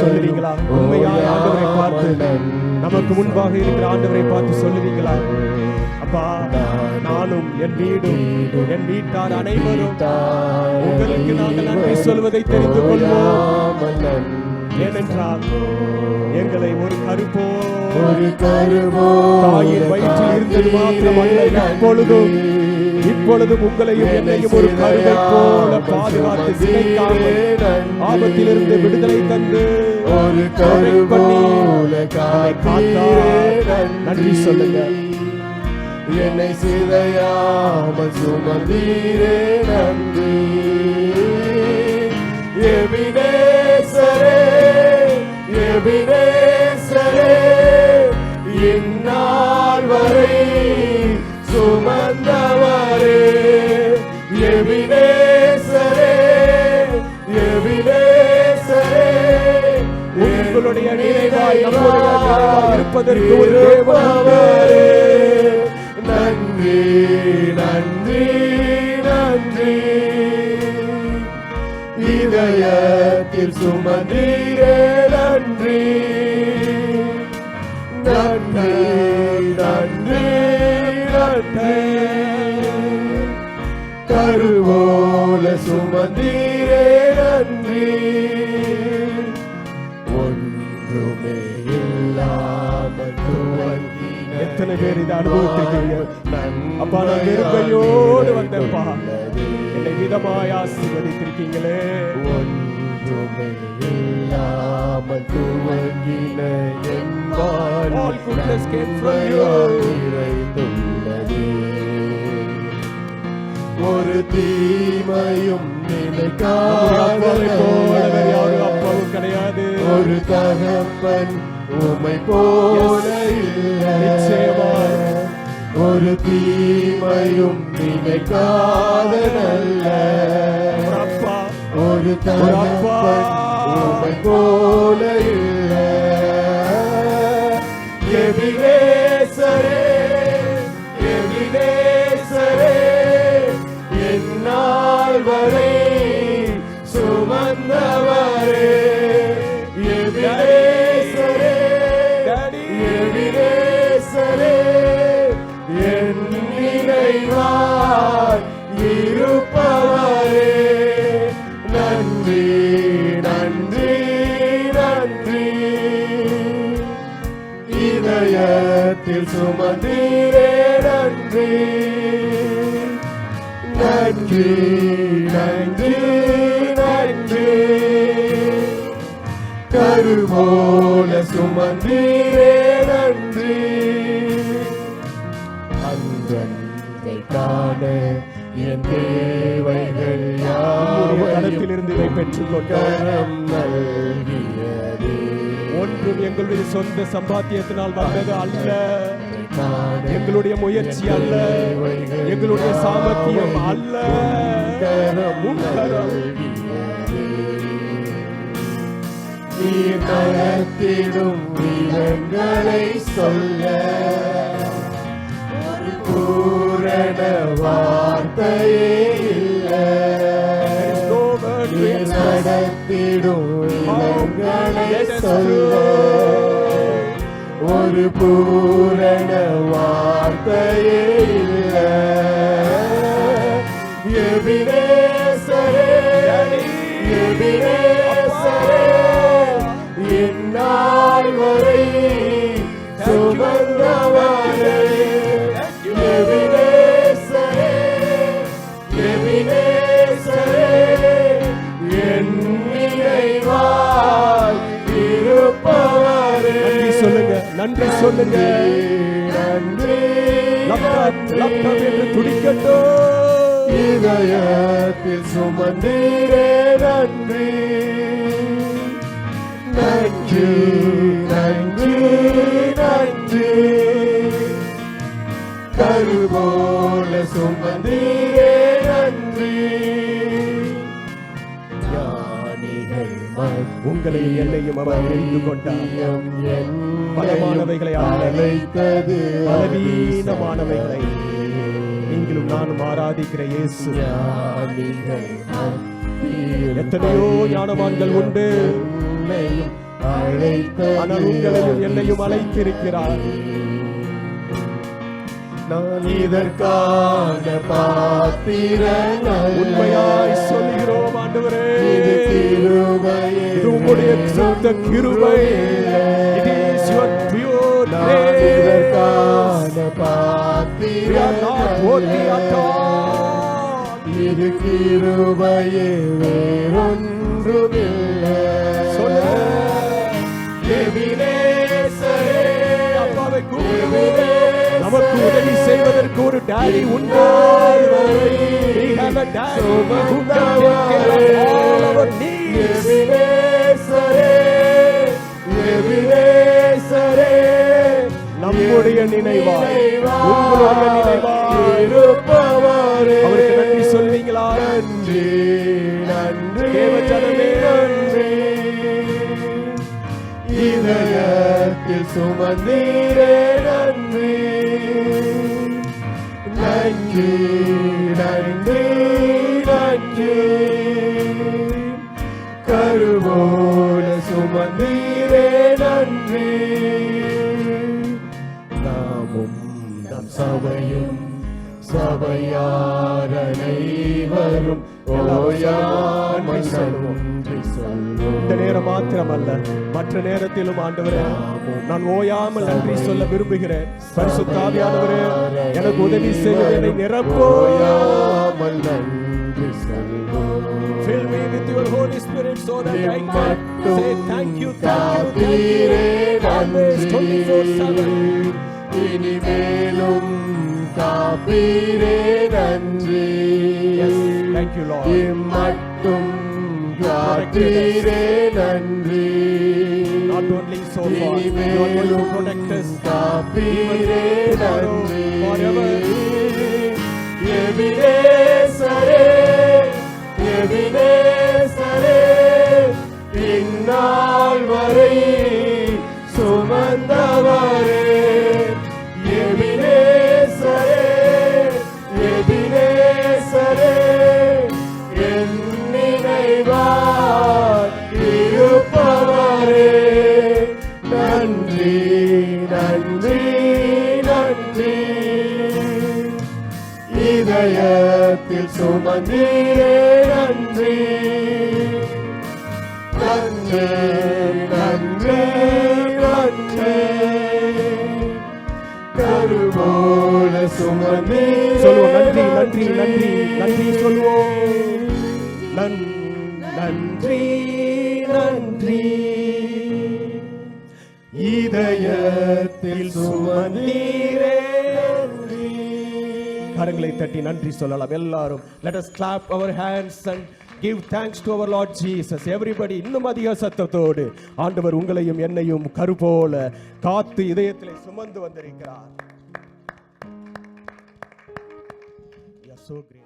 சொல்லுவீங்களா உண்மையாய் ஆண்டவரை பார்த்து நமக்கு முன்பாக இருக்கிற ஆண்டவரை பார்த்து சொல்லுவீங்களா அப்பா நானும் என் வீடும் என் வீட்டார் அனைவரும் உங்களுக்கு நாங்கள் நன்றி சொல்வதை தெரிந்து கொள்வோம் ஏனென்றால் எங்களை ஒரு கருப்போ ஒரு கருவோ தாயின் வயிற்றில் இருந்தது மாத்திரமல்ல இப்பொழுதும் இப்பொழுதும் உங்களையும் என்னையும் ஒரு கருவை போல பாதுகாத்து ஆபத்திலிருந்து விடுதலை தந்து ஒரு. நன்றி. சொல்லுங்க. என்னை சிதையாமல் சுமந்தீரே நன்றி. எபினேசரே உங்களுடைய நினைவாய் இருப்பதற்கு ஒரு தேவன் உண்டு. நன்றி நன்றி நன்றி. இதயத்தில் சுமந்தீரே நன்றி. நன்றி நன்றி நன்றி. கருவோல சுமந்தீரே எத்தனை பேர் இதை அனுபவித்திருக்கீங்க அப்பா நான் வெறுமையோடு வந்தேன்ப்பா. என்னை விதமாய் ஆசீர்வதித்திருக்கீங்களே. ஒன்றுமே இல்லாமல் துவங்கின என் ஒரு தீமையும் அப்பாவை போல அப்பாவும் கிடையாது. ஒரு தகப்பன் உமை போல இல்லை. ஒரு தீமையும் நினைக்காத நல்ல ஒரு நன்றி நன்றி நன்றி. கருவோல சுமந்தீரே நன்றி. அங்கத்தை காண என் தேவைகள் கரத்திலிருந்து இதை நல்கியதே ஒன்றும் எங்களுடைய சொந்த சம்பாத்தியத்தினால் வந்தது அல்ல. எங்களுடைய முயற்சி அல்ல. எங்களுடைய சாமர்த்தியம் அல்ல. நீர் நடத்திடும் விதங்களை சொல்ல ஒரு பூரண வார்த்தையே இல்லை. நடத்திடும் us சொல்ல ஒரு பூரண வார்த்தையே இல்லை. எபினேசரே எபினேசரே இந்நாள் வரை நன்றி சொல்லுங்க. நன்றி. என்று துடிக்கட்டும். இதயத்தில் சுமந்தீரே நன்றி. நன்றி நன்றி நன்றி. கருபோல சுமந்தீரே நன்றி. ஞானிகள் மன உங்களையும் என்னையும் அவர் தெரிந்து கொண்டார். பலமானவைகளை அல்ல, அழைத்தது. பலவீனமானவைகளை நீங்களும் நானும் ஆராதிக்கிற இயேசு. எத்தனையோ ஞானவான்கள் உண்டு. ஆனால் உங்களையும் என்னையும் அழைத்திருக்கிறார். நான் இதற்கான பாத்திர உண்மையா We are not worthy at பாத்திரங்கள் all. இது கிருபையே வேறொன்றுமில்லை. நமக்கு உதவி செய்வதற்கு ஒரு டாடி உண்டு. We have a daddy who can take care of all our needs. நம்முடைய நினைவாய், உங்களுடைய நினைவாய். இருப்பவரே. அவருக்கு நன்றி சொல்வீங்களா? நன்றி நன்றி தேவஜனமே, நன்றி. இதயத்தில் சுமந்தீரே நன்றி. நன்றி சபையும் சபையாரனை வரும் ஓயாமல் நன்றி சொல்வோம் இந்த நேரம் மாத்திரமல்ல மற்ற நேரத்திலும் ஆண்டவரே நான் ஓயாமல் நன்றி சொல்ல விரும்புகிறேன். பரிசுத்தாவியானவரே எனக்கு உதவி செய்ய என்னை நிரப்போ ஓயாமல் நன்றி சொல்வோம். Fill me with your Holy Spirit so that I can மட்டும் say thank you, thank you, காப்பீரே thank you. Always 24/7. இனிமேலும் காப்பீரே நன்றி Yes, thank you, Lord. இம்மட்டும் காப்பீரே நன்றி Not only so far, you are going to protect us காப்பீரே நன்றி forever. எபினேசரே சுமந்தீரே நன்றி. நன்றி நன்றி நன்றி கருவோல சுமந்தீரே சொல்லுவோம் நன்றி நன்றி நன்றி நன்றி சொல்லுவோம். நன் நன்றி நன்றி. இதயத்தில் சுமந்தீரே கரங்களை தட்டி நன்றி சொல்லலாம். எல்லாரும் let us clap our hands and give thanks to our lord Jesus everybody இன்னும் அதிக சத்தத்தோடு ஆண்டவர் உங்களையும் என்னையும் கருபோல காத்து இதயத்தில் சுமந்து வந்திருக்கிறார். You so great.